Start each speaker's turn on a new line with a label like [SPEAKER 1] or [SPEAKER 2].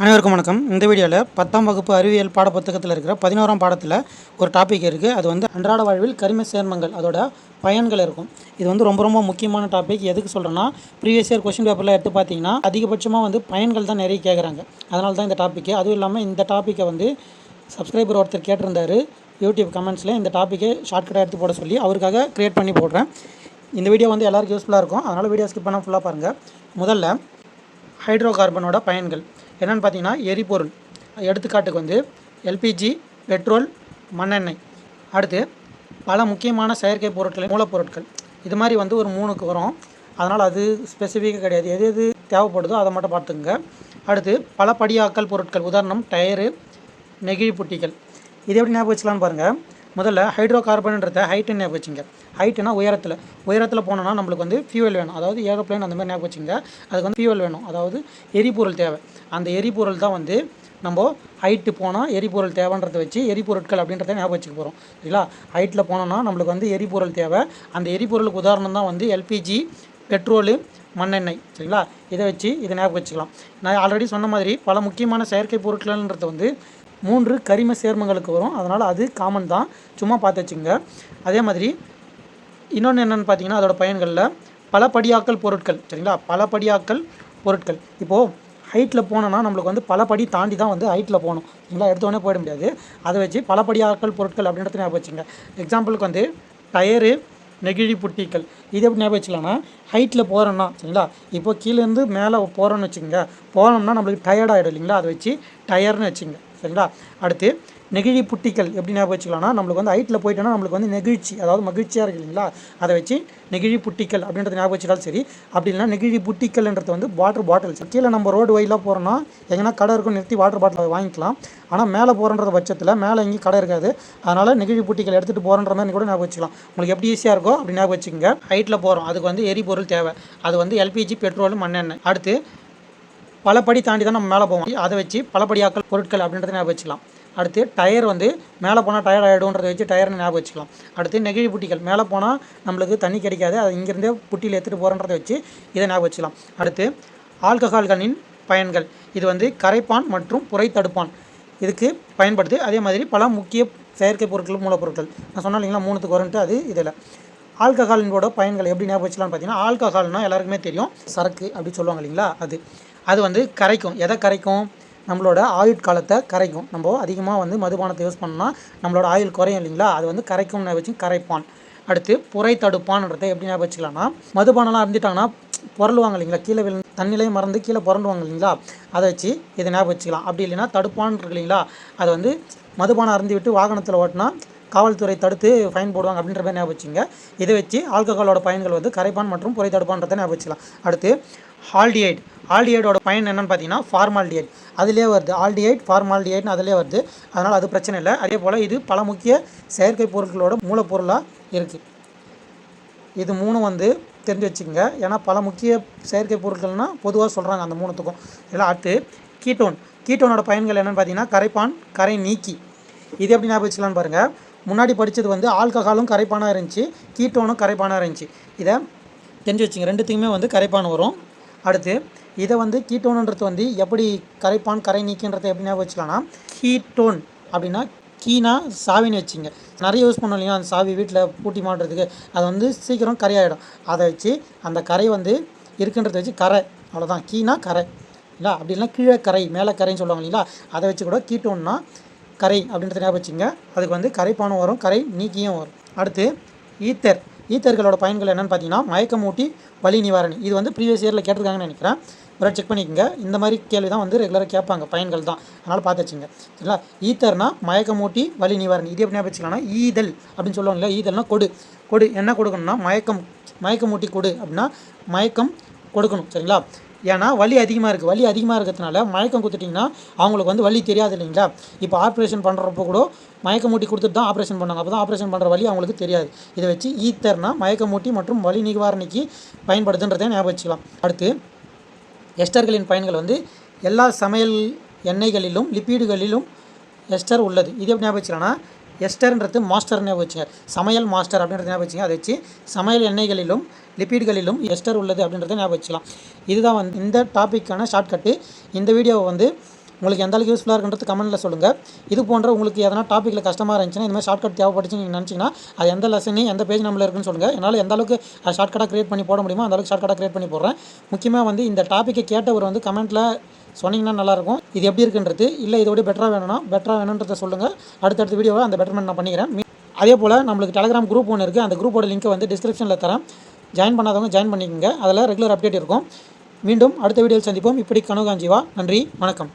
[SPEAKER 1] அனைவருக்கும் வணக்கம். இந்த வீடியோவில் பத்தாம் வகுப்பு அறிவியல் பாடப்புத்தகத்தில் இருக்கிற பதினோராம் பாடத்தில் ஒரு டாபிக் இருக்குது அது வந்து அன்றாட வாழ்வில் கரிம சேர்மங்கள் அதோட பயன்கள் இருக்கும். இது வந்து ரொம்ப ரொம்ப முக்கியமான டாபிக் எதுக்கு சொல்கிறேன்னா ப்ரீவியஸ் இயர் கொஸ்டின் பேப்பரில் எடுத்து பார்த்தீங்கன்னா அதிகபட்சமாக வந்து பயன்கள் தான் நிறைய கேட்குறாங்க அதனால தான் இந்த டாப்பிக்கு அதுவும் இல்லாமல் இந்த டாப்பிக்கை வந்து சப்ஸ்கிரைபர் ஒருத்தர் கேட்டிருந்தார் யூடியூப் கமெண்ட்ஸில் இந்த டாப்பிக்கை ஷார்ட்கட்டாக எடுத்து போட சொல்லி அவருக்காக க்ரியேட் பண்ணி போடுறேன். இந்த வீடியோ வந்து எல்லாருக்கும் யூஸ்ஃபுல்லாக இருக்கும். அதனால் வீடியோ ஸ்கிப் பண்ணால் ஃபுல்லாக பாருங்கள் முதல்ல ஹைட்ரோ கார்பனோட பயன்கள். என்னென்னு பார்த்தீங்கன்னா எரிபொருள் எடுத்துக்காட்டுக்கு வந்து எல்பிஜி பெட்ரோல் மண்ணெண்ணெய். அடுத்து பல முக்கியமான செயற்கை பொருட்கள் மூலப்பொருட்கள். இது மாதிரி வந்து ஒரு மூணுக்கு வரும். அதனால் அது ஸ்பெசிஃபிக்காக கிடையாது. எது எது தேவைப்படுதோ அதை மட்டும் பார்த்துக்குங்க. அடுத்து பல படியாக்கல் பொருட்கள் உதாரணம் டயரு நெகிழி புட்டிகள். இது எப்படி ஞாபகம் வச்சுக்கலான்னு பாருங்கள் முதல்ல ஹைட்ரோ கார்பன்ன்றத ஹைட்டு ஞாபகம் வச்சுங்க. ஹைட்டுனா உயரத்தில். உயரத்தில் போனோம்னா நம்மளுக்கு வந்து ஃபியூவல் வேணும். அதாவது ஏரோப்ளேன் அந்த மாதிரி ஞாபகம் வச்சுங்க. அதுக்கு வந்து ஃபியூவல் வேணும். அதாவது எரிபொருள் தேவை. அந்த எரிபொருள் தான் வந்து நம்ம ஹைட்டு போனால் எரிபொருள் தேவைன்றதை வச்சு எரிபொருட்கள் அப்படின்றத ஞாபகம் வச்சுக்க போகிறோம் சரிங்களா? ஹைட்டில் போனோம்னா நம்மளுக்கு வந்து எரிபொருள் தேவை. அந்த எரிபொருளுக்கு உதாரணம் தான் வந்து எல்பிஜி பெட்ரோலு மண்ணெண்ணெய். சரிங்களா? இதை வச்சு இதை ஞாபகம் வச்சுக்கலாம். நான் ஆல்ரெடி சொன்ன மாதிரி பல முக்கியமான செயற்கை பொருட்கள்ன்றது வந்து மூன்று கரிம சேர்மங்களுக்கு வரும். அதனால் அது காமன் தான். சும்மா பார்த்து வச்சுங்க அதே மாதிரி இன்னொன்று என்னென்னு பார்த்தீங்கன்னா அதோட பயன்களில் பல படியாக்கல் பொருட்கள். சரிங்களா? பல படியாக்கல் பொருட்கள் இப்போது ஹைட்டில் போனோன்னா நம்மளுக்கு வந்து பல படி தாண்டி தான் வந்து ஹைட்டில் போகணும். சரிங்களா? எடுத்தோடனே போயிட முடியாது. அதை வச்சு பல படியாக்கல் பொருட்கள் அப்படின்றத ஞாபகம் வச்சுங்க எக்ஸாம்பிளுக்கு வந்து டயரு நெகிழி புட்டிகள். இது எப்படி ஞாபகம் வச்சுக்கலாம்னா ஹைட்டில் போகிறோன்னா சரிங்களா? இப்போ கீழேருந்து மேலே போகிறோன்னு வச்சுக்கோங்க. போனோம்னா நம்மளுக்கு டயர்டாகிடும் இல்லைங்களா? அதை வச்சு டயர்னு வச்சுங்க சரிங்களா? அடுத்து நெகிழி புட்டிகள் எப்படி ஞாபகம் வச்சுக்கலாம்னா நம்மளுக்கு வந்து ஹைட்டில் போயிட்டோன்னா நம்மளுக்கு வந்து நெகிழ்ச்சி அதாவது மகிழ்ச்சியாக இருக்கு இல்லைங்களா? அதை வச்சு நெகிழி புட்டிகள் அப்படின்றத ஞாபகம் வச்சுட்டாலும் சரி அப்படி இல்லைனா நெகிழி புட்டிகள்ன்றது வந்து வாட்டர் பாட்டில்ஸ் கீழே நம்ம ரோடு வழியில் போகிறோன்னா எங்கன்னா கடை இருக்கும் நிறுத்தி வாட்டர் பாட்டில் வாங்கிக்கலாம். ஆனால் மேலே போகிறன்ற பட்சத்தில் மேலே எங்கேயும் கடை இருக்காது. அதனால் நெகிழி புட்டிகள் எடுத்துகிட்டு போகிறன்ற மாதிரி கூட ஞாபகம் வச்சுக்கலாம். உங்களுக்கு எப்படி ஈஸியாக இருக்கோ அப்படி ஞாபகம் வச்சுக்கோங்க. ஹைட்டில் போகிறோம் அதுக்கு வந்து எரிபொருள் தேவை. அது வந்து எல்பிஜி பெட்ரோல் மண்ணெண்ணெய். அடுத்து பல படி தாண்டி தான் நம்ம மேலே போவோம். அதை வச்சு பலபடியாக்கல் பொருட்கள் அப்படின்றத ஞாபகம் வச்சுக்கலாம். அடுத்து டயர் வந்து மேலே போனால் டயர் ஆகிடும்ன்றதை வச்சு டயர்னு ஞாபகம் வச்சுக்கலாம். அடுத்து நெகிழி புட்டிகள். மேலே போனால் நம்மளுக்கு தண்ணி கிடைக்காது. அது இங்கேருந்தே புட்டியில் எடுத்துகிட்டு போகிறன்றதை வச்சு இதை ஞாபகம் வச்சுக்கலாம். அடுத்து ஆல்கஹால்களின் பயன்கள். இது வந்து கரைப்பான் மற்றும் புரை தடுப்பான் இதுக்கு பயன்படுது. அதே மாதிரி பல முக்கிய செயற்கை பொருட்கள் மூலப்பொருட்கள். நான் சொன்னால் இல்லைங்களா? மூணுத்துக்கு வரன்ட்டு அது இதில். ஆல்கஹாலினோட பயன்கள் எப்படி ஞாபகம் வச்சுக்கலாம்னு பார்த்தீங்கன்னா ஆல்கஹால்னால் எல்லாருக்குமே தெரியும். சரக்கு அப்படி சொல்லுவாங்க இல்லைங்களா? அது. அது வந்து கரைக்கும். எதை கரைக்கும்? நம்மளோட ஆயுட்காலத்தை கரைக்கும். நம்ம அதிகமாக வந்து மதுபானத்தை யூஸ் பண்ணோம்னா நம்மளோட ஆயுள் குறையும் இல்லைங்களா? அது வந்து கரைக்கும்னு வச்சு கரைப்பான். அடுத்து புரை தடுப்பான்றதை எப்படி ஞாபகம் வச்சுக்கலாம்னா மதுபானம்லாம் இருந்துட்டாங்கன்னா புரளுவாங்க இல்லைங்களா? கீழே விழு தண்ணிலையும் மறந்து கீழே புரண்டுவாங்க இல்லைங்களா? அதை வச்சு இதை ஞாபகம் வச்சுக்கலாம். அப்படி இல்லைன்னா தடுப்பான் இருக்கு இல்லைங்களா? அதை வந்து மதுபானம் அருந்தி விட்டு வாகனத்தில் ஓட்டினா காவல்துறை தடுத்து ஃபைன் போடுவாங்க அப்படின்ற மாதிரி ஞாபகம் வச்சுங்க இதை வச்சு ஆல்கஹாலோட பயன்கள் வந்து கரைப்பான் மற்றும் புரை தடுப்பான்றதை ஞாபகம் வச்சுக்கலாம். அடுத்து ஹால்டியைட் ஆல்டிஹைடோட பயன் என்னென்னு பார்த்தீங்கன்னா ஃபார்மால்டிஹைட் அதிலே வருது ஆல்டிஹைட் ஃபார்மால்டிஹைட்னு அதிலே வருது. அதனால் அது பிரச்சனை இல்லை. அதே போல் இது பல முக்கிய செயற்கை பொருட்களோட மூலப்பொருளாக இருக்குது இது மூணும் வந்து தெரிஞ்சு வச்சுக்கோங்க. ஏன்னா பல முக்கிய செயற்கை பொருட்கள்னால் பொதுவாக சொல்கிறாங்க அந்த மூணுத்துக்கும். இதெல்லாம் அடுத்து கீட்டோன் கீட்டோனோட பயன்கள் என்னென்னு பார்த்தீங்கன்னா கரைப்பான் கரை நீக்கி. இது எப்படி ஞாபகம் வச்சுக்கலான்னு பாருங்கள் முன்னாடி படித்தது வந்து ஆல்கஹாலும் கரைப்பானாக இருந்துச்சு கீட்டோனும் கரைப்பானாக இருந்துச்சு. இதை தெரிஞ்சு வச்சுங்க ரெண்டுத்துக்குமே வந்து கரைப்பான் வரும். அடுத்து இதை வந்து கீட்டோனுன்றது வந்து எப்படி கரைப்பான் கரை நீக்கின்றதை எப்படி ஞாபகம் வச்சுக்கலாம்னா கீட்டோன் அப்படின்னா கீனா சாவின்னு வச்சுங்க. நிறைய யூஸ் பண்ணோம் இல்லையா அந்த சாவி வீட்டில் பூட்டி மாட்டுறதுக்கு. அது வந்து சீக்கிரம் கரையாயிடும். அதை வச்சு அந்த கரை வந்து இருக்குன்றதை வச்சு கரை அவ்வளோதான் கீனா கரை. இல்லை அப்படின்னா கீழே கரை மேலே கரைன்னு சொல்லுவாங்க இல்லைங்களா அதை வச்சு கூட கீட்டோன்னா கரை அப்படின்றத ஞாபகம் வச்சுங்க. அதுக்கு வந்து கரைப்பானும் வரும் கரை நீக்கியும் வரும். அடுத்து ஈத்தர். ஈத்தர்களோட பயன்கள் என்னென்னு பார்த்தீங்கன்னா மயக்கமூட்டி வலி நிவாரணி. இது வந்து ப்ரீவியஸ் இயரில் கேட்டிருக்காங்கன்னு நினைக்கிறேன். ஒரு செக் பண்ணிக்கோங்க. இந்த மாதிரி கேள்வி தான் வந்து ரெகுலராக கேட்பாங்க. பயன்கள் தான். அதனால் பார்த்து வச்சுங்க. சரிங்களா? ஈத்தர்னா மயக்கமூட்டி வலி நிவாரணி. இது எப்படி ஞாபகம் வச்சுக்கலாம்னா ஈதல் அப்படின்னு சொல்லுவாங்க இல்லை ஈதல்னா கொடு. கொடு என்ன கொடுக்கணும்னா மயக்கம் மயக்கமூட்டி கொடு அப்படின்னா மயக்கம் கொடுக்கணும். சரிங்களா? ஏன்னா வலி அதிகமாக இருக்குது வலி அதிகமாக இருக்கிறதுனால மயக்கம் கொடுத்துட்டிங்கன்னா அவங்களுக்கு வந்து வலி தெரியாது இல்லைங்களா? இப்போ ஆப்ரேஷன் பண்ணுறப்போ கூட மயக்கமூட்டி கொடுத்துட்டு தான் ஆப்ரேஷன் பண்ணாங்க அப்போ தான் ஆப்ரேஷன் பண்ணுற வழி அவங்களுக்கு தெரியாது. இதை வச்சு ஈத்தர்னா மயக்கமூட்டி மற்றும் வலி நிவாரணிக்கு பயன்படுதுன்றதை ஞாபகம் வச்சுக்கலாம். அடுத்து எஸ்டர்களின் பயன்கள் வந்து எல்லா சமையல் எண்ணெய்களிலும் லிப்பீடுகளிலும் எஸ்டர் உள்ளது. இது எப்படி ஞாபகம் வச்சுக்கலாம்னா எஸ்டர்ன்றது மாஸ்டர் ஞாபகம் வச்சுங்க சமையல் மாஸ்டர் அப்படின்றது ஞாபகம் வச்சுங்க. அதை வச்சு சமையல் எண்ணெய்களிலும் லிப்பிட்களிலும் எஸ்டர் உள்ளது அப்படின்றத ஞாபகம் வச்சுக்கலாம். இதுதான் வந்து இந்த டாப்பிக்கான ஷார்ட்கட்டு இந்த வீடியோவை வந்து உங்களுக்கு எந்த அளவுக்கு யூஸ்ஃபுல்லாக இருக்குன்றது கமெண்ட்டில் சொல்லுங்கள் இது போன்ற உங்களுக்கு எதனா டாப்பிக்கில் கஷ்டமாக இருந்துச்சுன்னா இந்த மாதிரி ஷார்ட்கட் தேவைப்பட்டுச்சு நீங்கள் நினச்சிங்கன்னா அது எந்த லெசனு எந்த பேஜ் நம்மள இருக்குன்னு சொல்லுங்கள் என்னால் எந்த அளவுக்கு ஷார்ட்கட்டாக க்ரியேட் பண்ணி போட முடியுமோ அந்த அளவுக்கு ஷார்ட்கட்டாக க்ரியேட் பண்ணி போடுறேன். முக்கியமாக வந்து இந்த டாப்பிக்கை கேட்டவர் வந்து கமெண்ட்டில் சொன்னீங்கன்னா நல்லாயிருக்கும் இது எப்படி இருக்குன்றது இல்லை இதோட பெட்டராக வேணும்னா பெட்டராக வேணுன்றதை சொல்லுங்கள் அடுத்தடுத்த வீடியோவை அந்த பெட்டர்மெண்ட் நான் பண்ணிக்கிறேன். அதே போல் நம்மளுக்கு டெலகிராம் குரூப் ஒன்று இருக்குது அந்த குரூப்போட லிங்க்கை வந்து டிஸ்கிரிப்ஷனில் தரேன். ஜாயின் பண்ணாதவங்க ஜாயின் பண்ணிக்கோங்க. அதில் ரெகுலர் அப்டேட் இருக்கும். மீண்டும் அடுத்த வீடியோவில் சந்திப்போம். இப்படி கனகாஞ்சிவா நன்றி. வணக்கம்.